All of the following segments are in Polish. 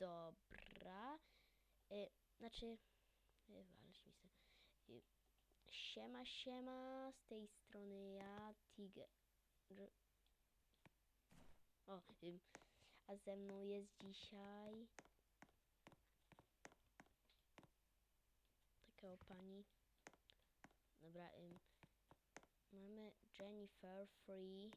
Dobra. Y, znaczy... y, ale śmieszne. Y, siema, siema. Z tej strony ja, Tiger. O, ym, a ze mną jest dzisiaj... Taka o pani. Dobra, ym, mamy Jennifer Free.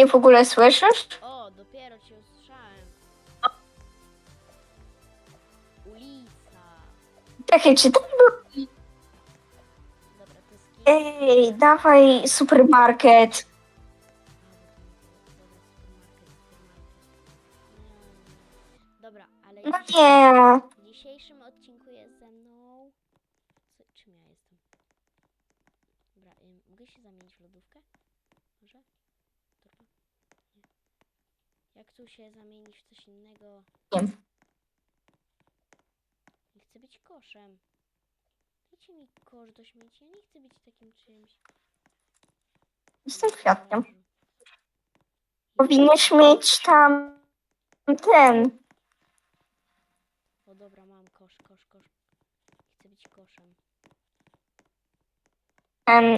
Mnie w ogóle słyszysz? O, dopiero cię usłyszałem. Ulica. Czekaj, czy to był... Dobra, to jest? Ej, dawaj supermarket. Dobra, ale No nie. w dzisiejszym odcinku jest ze mną... Co, czym ja jestem? Dobra, ym, mogę się zamienić w lodówkę? Może? Dobra. Nie. Jak tu się zamienić w coś innego? Nie. Chcę być koszem. Dajcie mi kosz do śmieci. Ja nie chcę być takim czymś. Jestem kwiatkiem. Powinieneś mieć tam ten. O dobra, mam kosz, kosz, kosz. Chcę być koszem. em,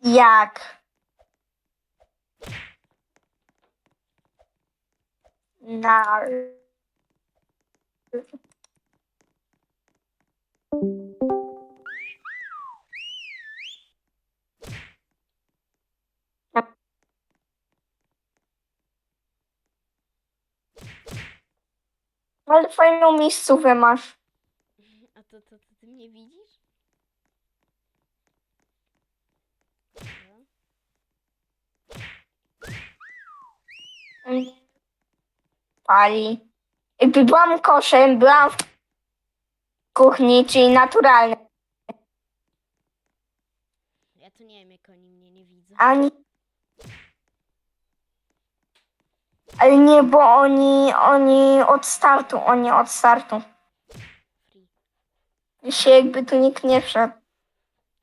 jak? Na. Ale fajną miejscówkę masz. A to, to, to ty mnie widzisz? Dobra. Mm. Pali. Jakby byłam koszem, byłam w kuchni, czyli naturalne. Ja to nie wiem, jak oni mnie nie widzą. Ani. Ale nie, bo oni, oni od startu, oni od startu. Się jakby tu nikt nie wszedł.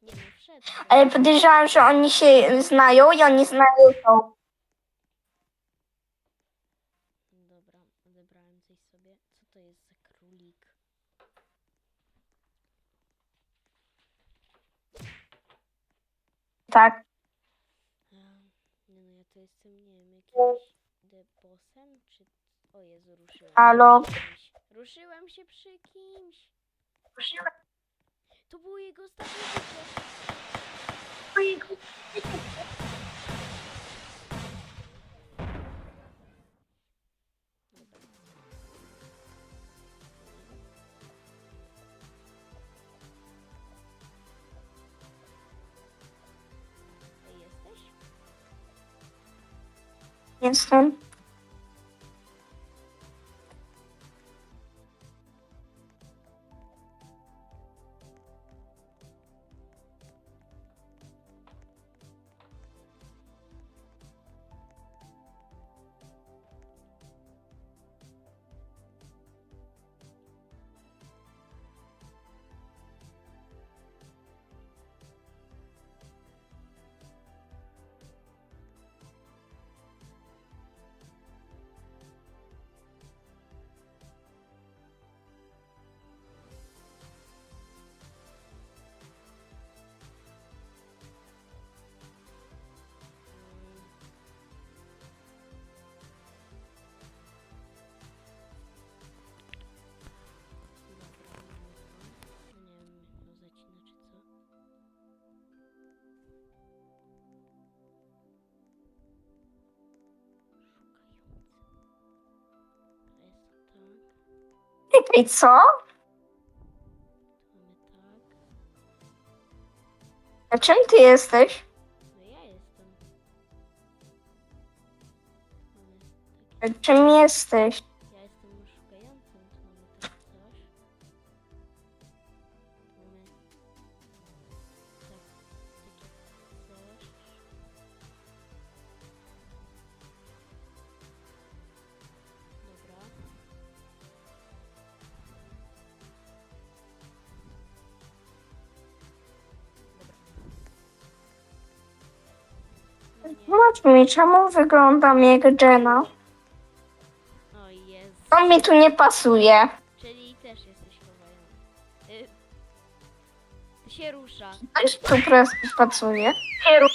Nie no, wszedł. Ale podejrzewam, że oni się znają i oni znają to. tak. Nie no, ja to jestem, nie wiem, jakimś debosem, czy... O Jezu, ruszyłem Halo? się kimś. Ruszyłem się przy kimś. To było jego ostatnie. Jestem. Mm. Czekaj, co? A czym ty jesteś? No jestem. A Czym jesteś? No nie. Zobacz mi, czemu wyglądam jak Jenna? O Jezu. To mi tu nie pasuje. Czyli też jesteś chowający. Y... Się rusza. Też tu pres- pasuje. To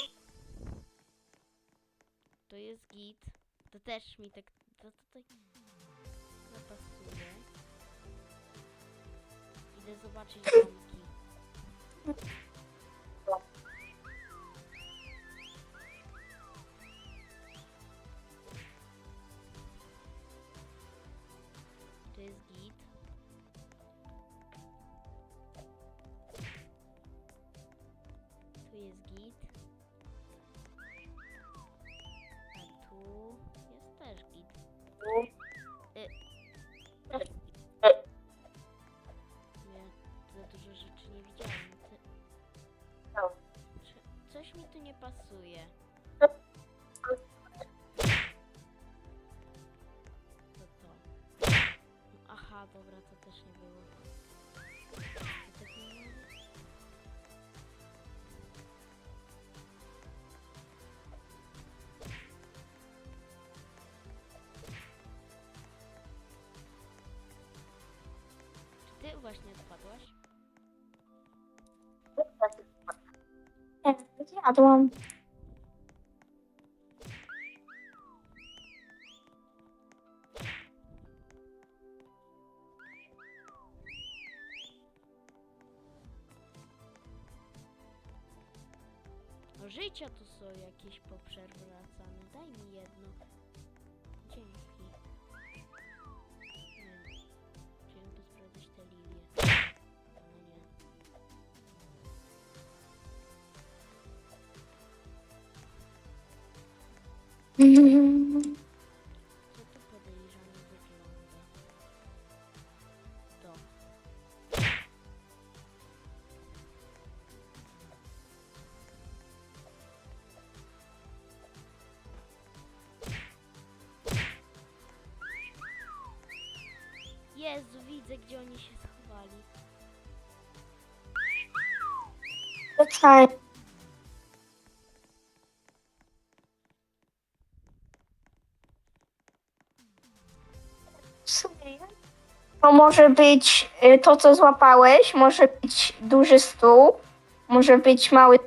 pasuje. To? No, aha, dobra, to też nie było. To ty właśnie odpadłaś? Nie, Zjadłam. No życia tu są jakieś poprzewracane. Daj mi jedno. To. Jezu, widzę gdzie oni się schowali. Czekaj. To może być y, to, co złapałeś, może być duży stół, może być mały.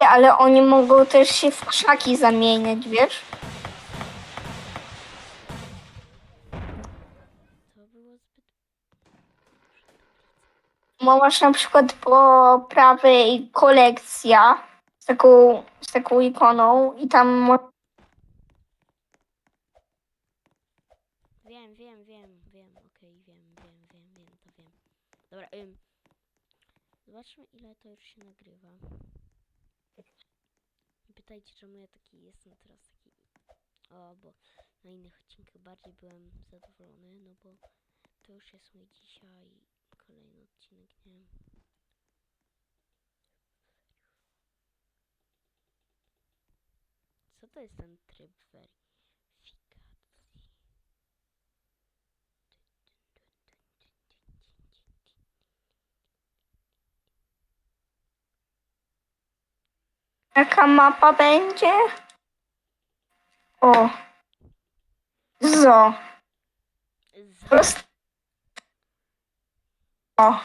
To ale oni mogą też się w krzaki zamieniać, wiesz? Bo masz na przykład po prawej kolekcja z taką, z taką ikoną i tam Wiem, wiem, wiem, wiem, okej, wiem, wiem, wiem, wiem, to wiem. Dobra, ym. Zobaczmy ile to już się nagrywa. Pytajcie czemu ja taki jestem teraz taki... O, bo na innych odcinkach bardziej byłem zadowolony, no bo to już jest mój dzisiaj kolejny odcinek, nie? Co to jest ten tryb weryfikacji? jaka mapa będzie? O. Zo. Po Zo, prostu, o,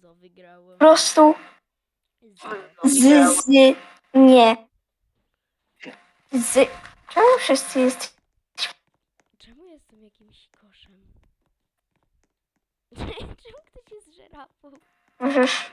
zo wygrałem. po prostu z, z, nie. Z, czemu wszyscy jest Czemu jestem jakimś koszem? Czemu ktoś jest żyrafą? Możesz.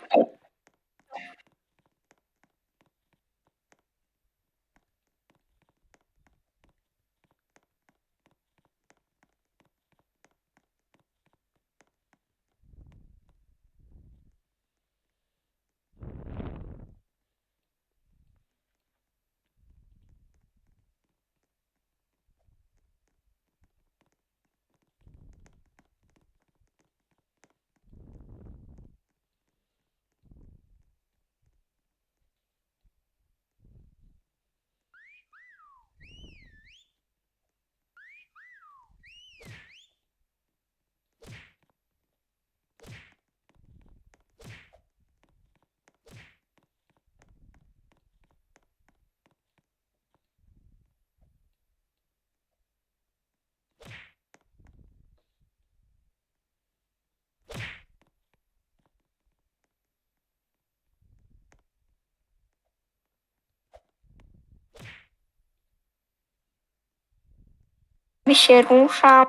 Się rusza.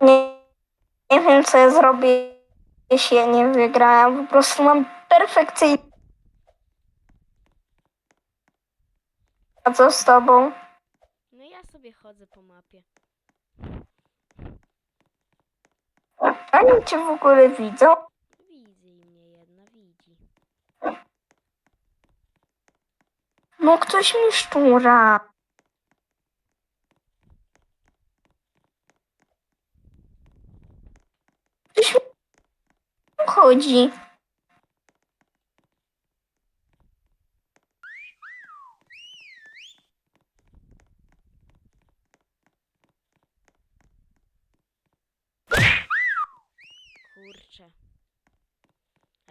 Nie, nie wiem, co ja zrobię, jeśli ja nie wygrałem. Po prostu mam perfekcyjnie. A co z tobą? Sobie chodzę po mapie. Oni cię w ogóle widzą? Widzę i mnie jedna widzi. No ktoś mi szczura. Ktoś mi chodzi.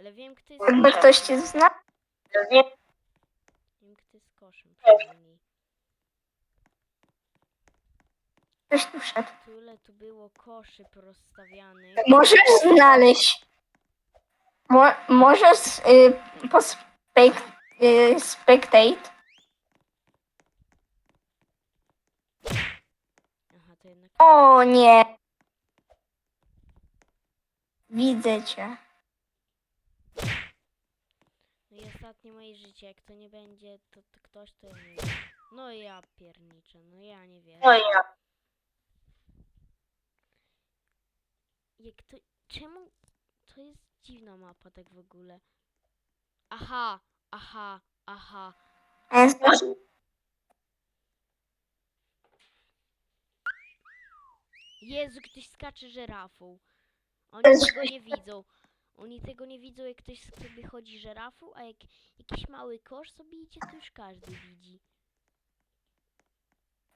Ale wiem kto jest Jakby ktoś cię zna. Wiem kto jest koszem przynajmniej. Ktoś tu wszedł. Tyle tu było koszy porozstawianych. Możesz znaleźć. Mo, możesz y, po spek, y, spectate. Aha, to jednak... O nie. Widzę cię. No i ostatnie moje życie, jak to nie będzie, to, to ktoś to nie wiem. No ja pierniczę, no ja nie wiem. ja. Jak to... Czemu... To jest dziwna mapa tak w ogóle. Aha, aha, aha. Jezu, ktoś skacze żerafą. Oni tego nie widzą. Oni tego nie widzą, jak ktoś sobie chodzi żerafą, a jak jakiś mały kosz sobie idzie, to już każdy widzi.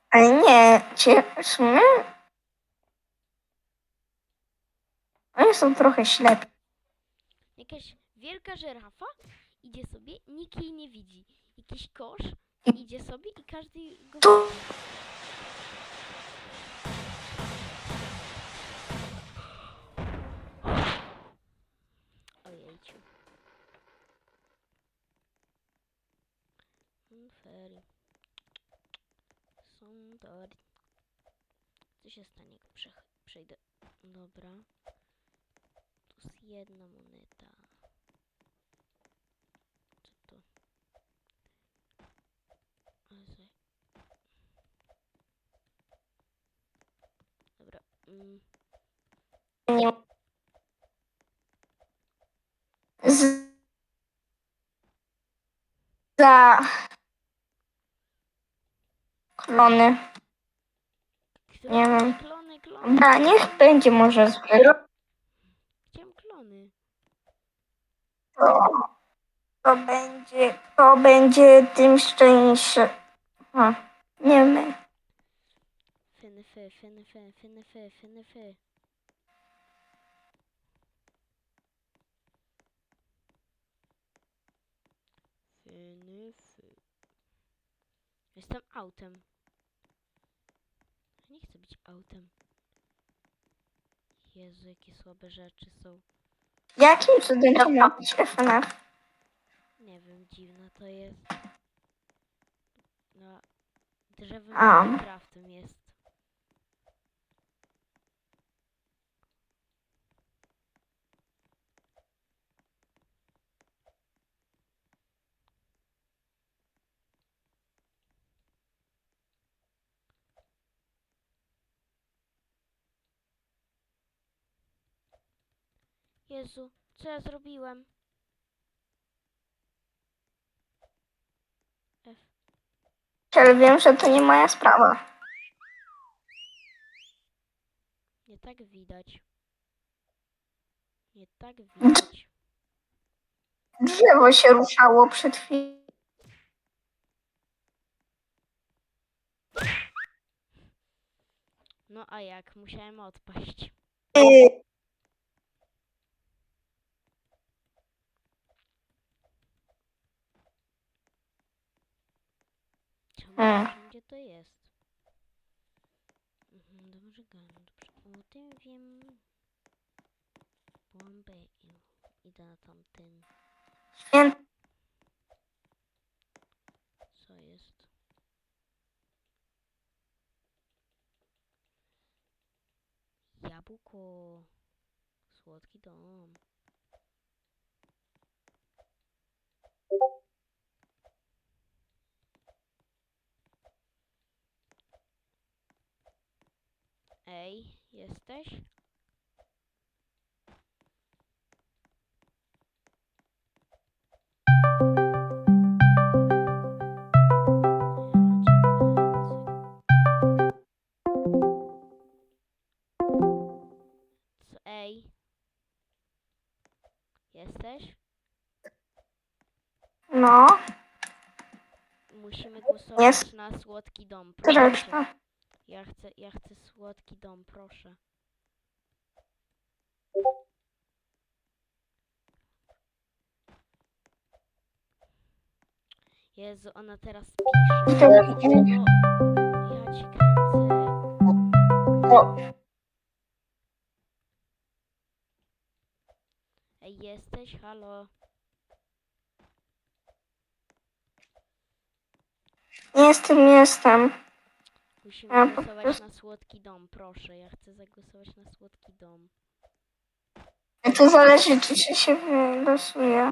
Ale nie, cię w sumie Oni są trochę ślepi. Jakaś wielka żyrafa idzie sobie, nikt jej nie widzi. Jakiś kosz idzie sobie i każdy go Tu. Ojejciu. Mm, Fery. Są dobry. Co się stanie, jak przejdę? Dobra. Tu jest jedna moneta. Co to? Ale Dobra. Mm. Za klony. Nie wiem. Klony, klony. Dobra, niech będzie może zwykle. Chciałem klony. To, to będzie, to będzie tym szczęśliwszy. A, nie my. Fyny, fy, fyny, fy, fyny, fy, fyny, fy. Jestem autem. Ja nie chcę być autem. Jezu, jakie słabe rzeczy są. Jakim cudem to ma być FNF? Nie wiem, dziwne to jest. No, drzewem A. Jest. Jezu, co ja zrobiłem? F. Ale wiem, że to nie moja sprawa. Nie tak widać. Nie tak widać. Drzewo się ruszało przed chwilą. No a jak? Musiałem odpaść. Hmm. wszędzie to jest? Mhm, dobrze, gadam, dobrze. O tym wiem. Bombę i idę na tamten. Święty Co jest? Jabłko. Słodki dom. Ej, jesteś? Ej? Jesteś? No, Musimy głosować Jest. na słodki dom, proszę. zresztą. Ja chcę, ja chcę słodki dom, proszę. Jezu, ona teraz pisze. No, ja ci kręcę. Ej, jesteś? Halo? jestem, jestem. Musimy głosować na słodki dom, proszę. Ja chcę zagłosować na słodki dom. To zależy, czy się, się wylosuje.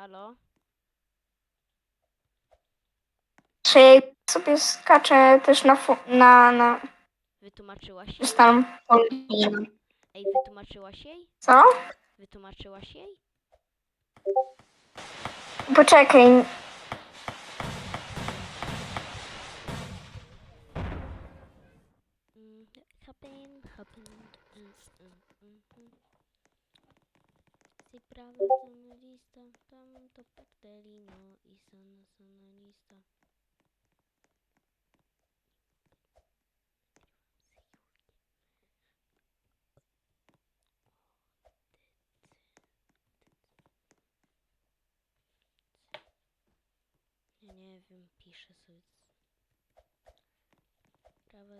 Halo? Czy sobie skaczę też na, fu- na, na Wytłumaczyłaś jej? Polin. Ej, wytłumaczyłaś jej? Co? Wytłumaczyłaś jej? Poczekaj. Mm, Happen, happen, mm, mm, mm, mm. Si prawa sono lista, tam to perdolino i sono sono lista. Ja nie wiem, piszę sobie.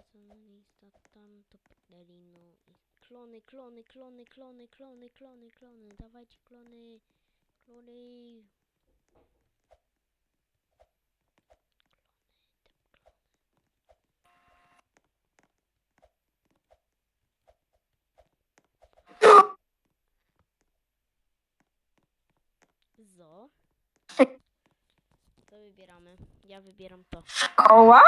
Prawa sono lista, tam to perdolino i klony, klony, klony, klony, klony, klony, klony, dawajcie klony, klony. Zo. To wybieramy. Ja wybieram to. Szkoła?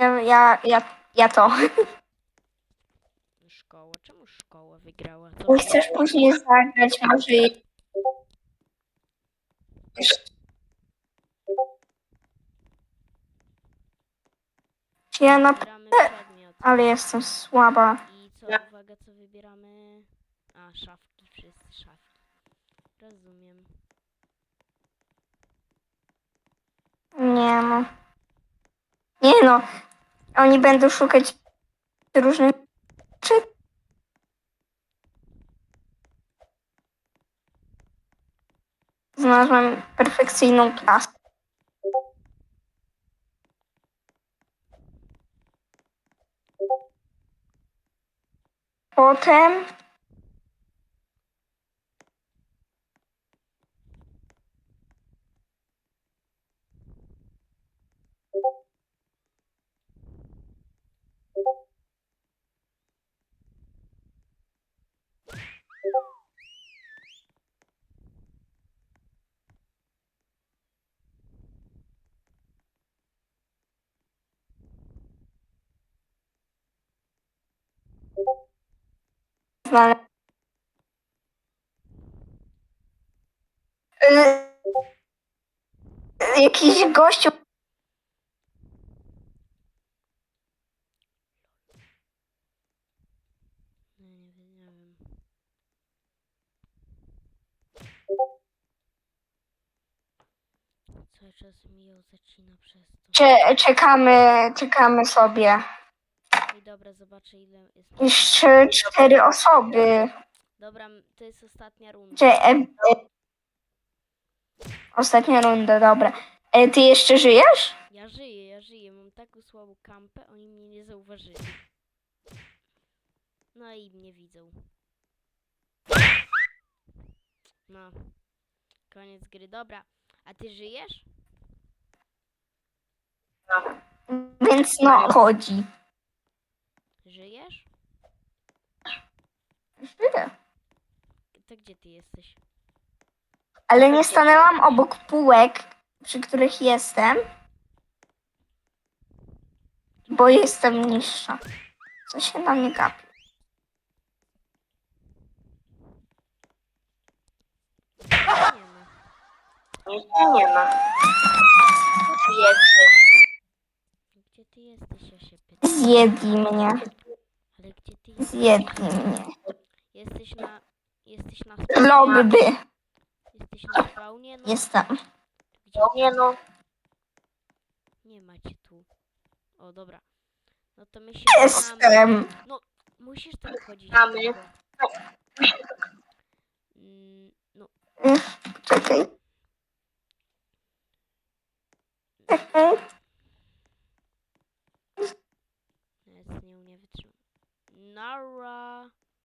Ja, ja, ja, ja to. Szkoła. Czemu szkoła wygrała? Co chcesz później zagrać może i- Ja na... Wybieramy przedmiot. Ale jestem słaba. I co, uwaga, co wybieramy? A, szafki, wszyscy szafki. Rozumiem. Nie no. Nie no. Oni będą szukać różnych rzeczy. Znalazłem perfekcyjną klasę. Potem znalazłem. Y, Jakiś gościu Nie, nie, wiem, nie wiem. Cały czas mi ją zacina przez to. Cze- czekamy, czekamy sobie. I dobra, zobaczę ile jest. Jeszcze cztery osoby. Dobra, to jest ostatnia runda. E, e, ostatnia runda, dobra. E, ty jeszcze żyjesz? Ja żyję, ja żyję. Mam taką słabą kampę, oni mnie nie zauważyli. No i mnie widzą. No. Koniec gry. Dobra. A ty żyjesz? Więc no, chodzi. Żyjesz? Żyję. To gdzie ty jesteś? Ale nie stanęłam obok półek, przy których jestem, bo jestem niższa. Co się na mnie gapi? Nie ma. Nie ma. Gdzie ty jesteś, ja się pytam. Zjedli mnie. Ale gdzie ty jesteś? Zjedli mnie. Jesteś na... Jesteś na spawnie? Lobby. Jesteś na spawnie? No, Jestem. gdzie ty no. Nie macie tu. O, dobra. No to my się znamy. Jestem. Musisz tak chodzić. Znamy. tylko. Mm, No, Czekaj. Czekaj. Nara.